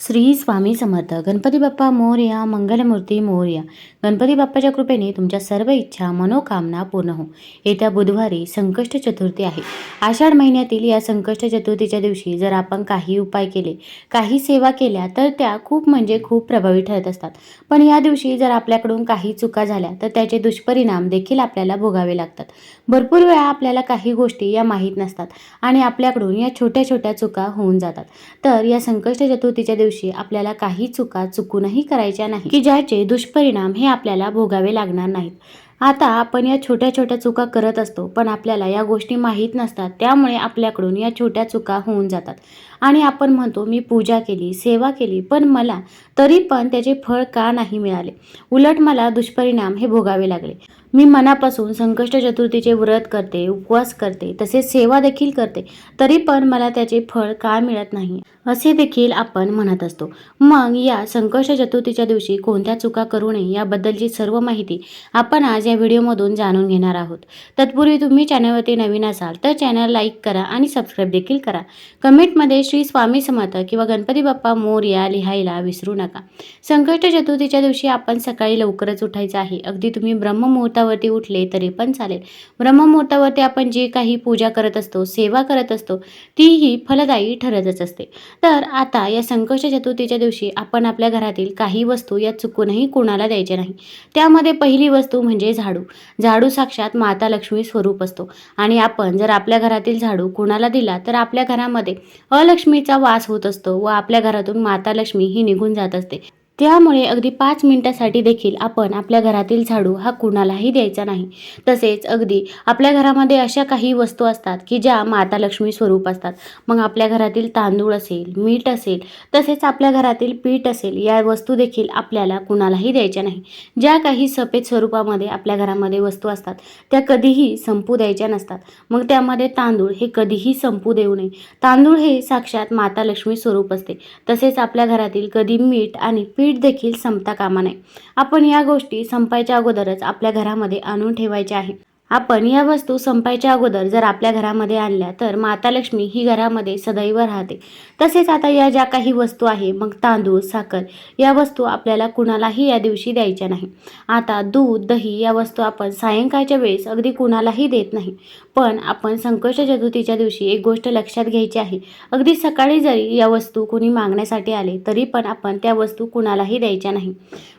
श्री स्वामी समर्थ. गणपती बाप्पा मोर्या मंगलमूर्ती मोर्या. गणपती बाप्पाच्या कृपेने तुमच्या सर्व इच्छा मनोकामना पूर्ण हो. येत्या बुधवारी संकष्ट चतुर्थी आहे. आषाढ महिन्यातील या संकष्ट चतुर्थीच्या दिवशी जर आपण काही उपाय केले काही सेवा केल्या तर त्या खूप म्हणजे खूप प्रभावी ठरत असतात. पण या दिवशी जर आपल्याकडून काही चुका झाल्या तर त्याचे दुष्परिणाम देखील आपल्याला भोगावे लागतात. भरपूर वेळा आपल्याला काही गोष्टी या माहीत नसतात आणि आपल्याकडून या छोट्या छोट्या चुका होऊन जातात. तर या संकष्ट चतुर्थीच्या दिवशी आपल्याला काही चुका चुकूनही करायच्या नाही की ज्याचे दुष्परिणाम हे आपल्याला भोगावे लागणार नाहीत. आता आपण या छोट्या छोट्या चुका करत असतो पण आपल्याला या गोष्टी माहीत नसतात त्यामुळे आपल्याकडून या छोट्या चुका होऊन जातात. आणि आपण म्हणतो मी पूजा केली सेवा केली पण मला तरी पण त्याचे फळ का नाही मिळाले? उलट मला दुष्परिणाम हे भोगावे लागले. मी मनापासून संकष्ट चतुर्थीचे व्रत करते उपवास करते तसेच सेवा देखील करते. तरी पण मला त्याचे फळ का मिळत नाही? असे देखील आपण म्हणत असतो. मग या संकष्ट चतुर्थीच्या दिवशी कोणत्या चुका करू नये याबद्दलची सर्व माहिती आपण आज या व्हिडिओमधून जाणून घेणार आहोत. तत्पूर्वी तुम्ही चॅनलवरती नवीन असाल तर चॅनल लाईक करा आणि सबस्क्राईब देखील करा. कमेंटमध्ये श्री स्वामी समर्थ किंवा गणपती बाप्पा मोर या लिहायला विसरू नका. संकष्ट चतुर्थीच्या दिवशी आपण सकाळी लवकरच उठायचं आहे. अगदी तुम्ही ब्रह्ममुहूर्त मुहूर्तावरती उठले तरी पण चालेल. ब्रह्ममुहूर्तावरती आपण जे काही पूजा करत असतो सेवा करत असतो तीही फलदायी ठरतच असते. तर आता या संकष्ट चतुर्थीच्या दिवशी आपण आपल्या घरातील काही वस्तू या चुकूनही कोणाला द्यायच्या नाही. त्यामध्ये पहिली वस्तू म्हणजे झाडू. झाडू साक्षात माता लक्ष्मी स्वरूप असतो. आणि आपण जर आपल्या घरातील झाडू कोणाला दिला तर आपल्या घरामध्ये अलक्ष्मीचा वास होत असतो व आपल्या घरातून माता लक्ष्मी ही निघून जात असते. त्यामुळे अगदी पाच मिनिटासाठी देखील आपण आपल्या घरातील झाडू हा कुणालाही द्यायचा नाही. तसेच अगदी आपल्या घरामध्ये अशा काही वस्तू असतात की ज्या माता लक्ष्मी स्वरूप असतात. मग आपल्या घरातील तांदूळ असेल मीठ असेल तसेच आपल्या घरातील पीठ असेल या वस्तू देखील आपल्याला कुणालाही द्यायच्या नाही. ज्या काही सफेद स्वरूपामध्ये आपल्या घरामध्ये वस्तू असतात त्या कधीही संपू द्यायच्या नसतात. मग त्यामध्ये तांदूळ हे कधीही संपू देऊ नये. तांदूळ हे साक्षात माता लक्ष्मी स्वरूप असते. तसेच आपल्या घरातील कधी मीठ आणि पीठ देखील संपता कामा नये. आपण या गोष्टी संपायच्या अगोदरच आपल्या घरामध्ये आणून ठेवायच्या आहे आपण या वस्तू संपायच्या अगोदर जर आपल्या घरामध्ये आणल्या तर माता लक्ष्मी ही घरामध्ये सदैव राहते. तसेच आता या ज्या काही वस्तू आहे मग तांदूळ साखर या वस्तू आपल्याला कुणालाही या दिवशी द्यायच्या नाही. आता दूध दही या वस्तू आपण सायंकाळच्या वेळेस अगदी कुणालाही देत नाही. पण आपण संकष्ट चतुर्थीच्या दिवशी एक गोष्ट लक्षात घ्यायची आहे. अगदी सकाळी जरी या वस्तू कोणी मागण्यासाठी आले तरी पण आपण त्या वस्तू कुणालाही द्यायच्या नाही.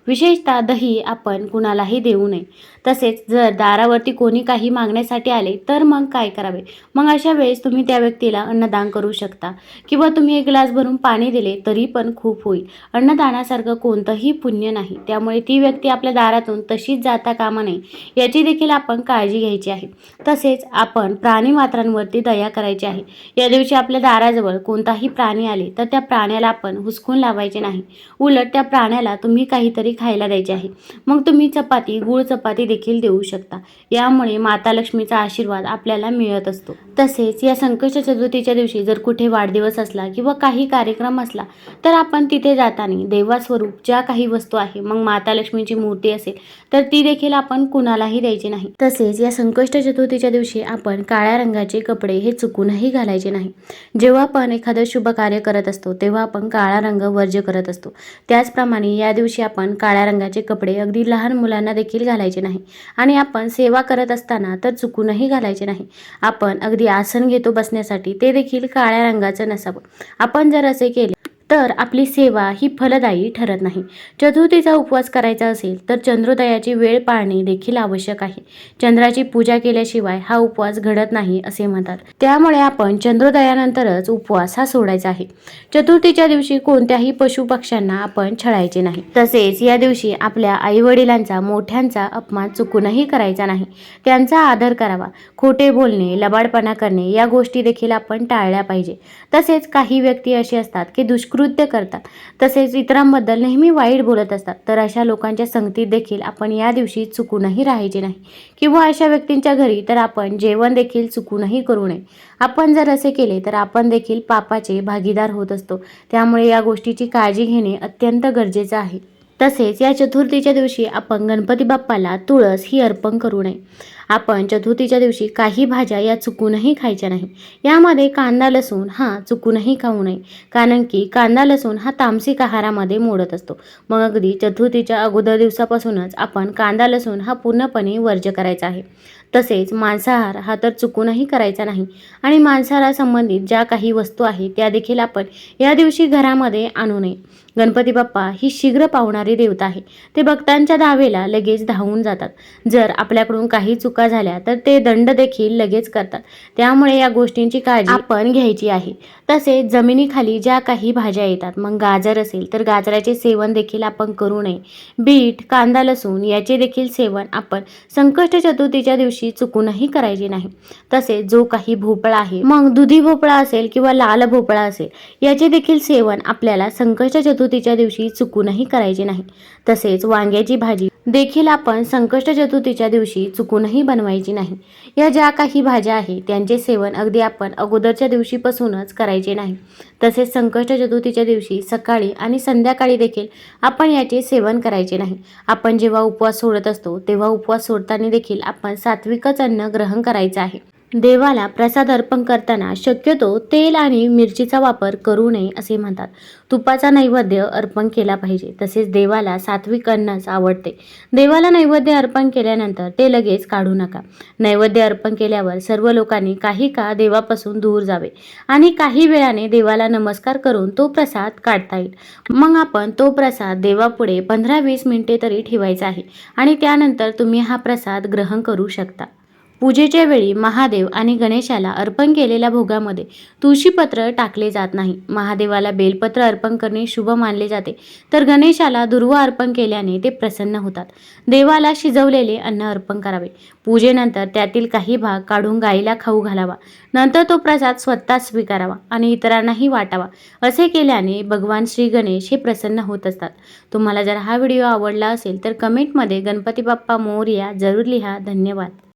विशेषतः दही आपण कुणालाही देऊ नये. तसेच जर दारावरती कोणी काही मागण्यासाठी आले तर मग काय करावे? मग अशा वेळेस तुम्ही त्या व्यक्तीला अन्नदान करू शकता. किंवा तुम्ही एक ग्लास भरून पाणी दिले तरी पण खूप होईल. अन्नदानासारखं कोणतंही पुण्य नाही. त्यामुळे ती व्यक्ती आपल्या दारातून तशीच जाता कामा नये याची देखील आपण काळजी घ्यायची आहे. तसेच आपण प्राणी मात्रांवरती दया करायची आहे. या दिवशी आपल्या दाराजवळ कोणताही प्राणी आले तर त्या प्राण्याला आपण हुसकून लावायचे नाही. उलट त्या प्राण्याला तुम्ही काहीतरी खायला द्यायचे आहे. मग तुम्ही चपाती गुळ चपाती देखील देऊ शकता. यामुळे माता लक्ष्मीचा आशीर्वाद आपल्याला मिळत असतो. तसेच या संकष्ट चतुर्थीच्या दिवशी जर कुठे वाढदिवस असला किंवा काही कार्यक्रम असला तर आपण तिथे जाताना देवास्वरूप ज्या काही वस्तू आहे मग माता लक्ष्मीची मूर्ती असेल तर ती देखील आपण कुणालाही द्यायची नाही. तसेच या संकष्ट चतुर्थीच्या दिवशी आपण काळ्या रंगाचे कपडे हे चुकूनही घालायचे नाही. जेव्हा आपण एखादं शुभ कार्य करत असतो तेव्हा आपण काळा रंग वर्ज्य करत असतो. त्याचप्रमाणे या दिवशी आपण काळ्या रंगाचे कपडे अगदी लहान मुलांना देखील घालायचे नाही. आणि आपण सेवा करत असताना तर चुकूनही घालायचे नाही. आपण अगदी आसन घेतो बसण्यासाठी ते देखील काळ्या रंगाचं नसावं. आपण जर असे केले तर आपली सेवा ही फलदायी ठरत नाही. चतुर्थीचा उपवास करायचा असेल तर चंद्रोदयाची वेळ पाळणे देखील आवश्यक आहे. चंद्राची पूजा केल्याशिवाय हा उपवास घडत नाही असे म्हणतात. त्यामुळे आपण चंद्रोदयानंतरच उपवास हा सोडायचा आहे. चतुर्थीच्या दिवशी कोणत्याही पशु पक्ष्यांना आपण छळायचे नाही. तसेच या दिवशी आपल्या आईवडिलांचा मोठ्यांचा अपमान चुकूनही करायचा नाही. त्यांचा आदर करावा. खोटे बोलणे लबाडपणा करणे या गोष्टी देखील आपण टाळल्या पाहिजे. तसेच काही व्यक्ती अशी असतात की कृत्य करतात. तसेच इतरांबद्दल नेहमी वाईट बोलत असतात. तर अशा लोकांच्या संगतीत देखील आपण या दिवशी चुकूनही राहायचे नाही. किंवा अशा व्यक्तींच्या घरी तर आपण जेवण देखील चुकूनही करू नये. आपण जर असे केले तर आपण देखील पापाचे भागीदार होत असतो. त्यामुळे या गोष्टीची काळजी घेणे अत्यंत गरजेचं आहे. तसेच या चतुर्थीच्या दिवशी आपण गणपती बाप्पाला तुळस ही अर्पण करू नये. आपण चतुर्थीच्या दिवशी काही भाज्या या चुकूनही खायच्या नाही. यामध्ये कांदा लसूण हा चुकूनही खाऊ नये. कारण की कांदा लसूण हा तामसिक आहारामध्ये मोडत असतो. मग अगदी चतुर्थीच्या अगोदर दिवसापासूनच आपण कांदा लसूण हा पूर्णपणे वर्ज्य करायचा आहे. तसेच मांसाहार हा तर चुकूनही करायचा नाही. आणि मांसाहारासंबंधित ज्या काही वस्तू आहेत त्या देखील आपण या दिवशी घरामध्ये आणू नये. गणपती बाप्पा ही शीघ्र पावणारी देवता आहे. ते भक्तांच्या धावेला लगेच धावून जातात. जर आपल्याकडून काही चुका झाल्या तर ते दंड देखील लगेच करतात. त्यामुळे या गोष्टींची काळजी आपण घ्यायची आहे. तसेच जमिनीखाली ज्या काही भाज्या येतात मग गाजर असेल तर गाजराचे सेवन देखील आपण करू नये. बीट कांदा लसूण याचे देखील सेवन आपण संकष्ट चतुर्थीच्या दिवशी चुकूनही करायचे नाही. तसेच जो काही भोपळा आहे मग दुधी भोपळा असेल किंवा लाल भोपळा असेल याचे देखील सेवन आपल्याला संकष्ट चतुर्थीच्या दिवशी चुकूनही करायचे नाही. तसेच वांग्याची भाजी देखील आपण संकष्ट चतुर्थीच्या दिवशी चुकूनही बनवायची नाही. या ज्या काही भाज्या आहेत त्यांचे सेवन अगदी आपण अगोदरच्या दिवशीपासूनच करायचे नाही. तसेच संकष्ट चतुर्थीच्या दिवशी सकाळी आणि संध्याकाळी देखील आपण याचे सेवन करायचे नाही. आपण जेव्हा उपवास सोडत असतो तेव्हा उपवास सोडताना देखील आपण सात्विकच अन्न ग्रहण करायचं आहे. देवाला प्रसाद अर्पण करताना शक्यतो तेल आणि मिरचीचा वापर करू नये असे म्हणतात. तुपाचा नैवेद्य अर्पण केला पाहिजे तसेच देवाला सात्विक अन्नच आवडते. देवाला नैवेद्य अर्पण केल्यानंतर ते लगेच काढू नका. नैवेद्य अर्पण केल्यावर सर्व लोकांनी काही का देवापासून दूर जावे आणि काही वेळाने देवाला नमस्कार करून तो प्रसाद काढता येईल. मग आपण तो प्रसाद देवापुढे पंधरा वीस मिनिटे तरी ठेवायचा आहे आणि त्यानंतर तुम्ही हा प्रसाद ग्रहण करू शकता. पूजेच्या वेळी महादेव आणि गणेशाला अर्पण केलेल्या भोगामध्ये तुळशीपत्र टाकले जात नाही. महादेवाला बेलपत्र अर्पण करणे शुभ मानले जाते. तर गणेशाला दुर्वा अर्पण केल्याने ते प्रसन्न होतात. देवाला शिजवलेले अन्न अर्पण करावे. पूजेनंतर त्यातील काही भाग काढून गाईला खाऊ घालावा. नंतर तो प्रसाद स्वतः स्वीकारावा आणि इतरांनाही वाटावा. असे केल्याने भगवान श्री गणेश हे प्रसन्न होत असतात. तुम्हाला जर हा व्हिडिओ आवडला असेल तर कमेंटमध्ये गणपती बाप्पा मोरया जरूर लिहा. धन्यवाद.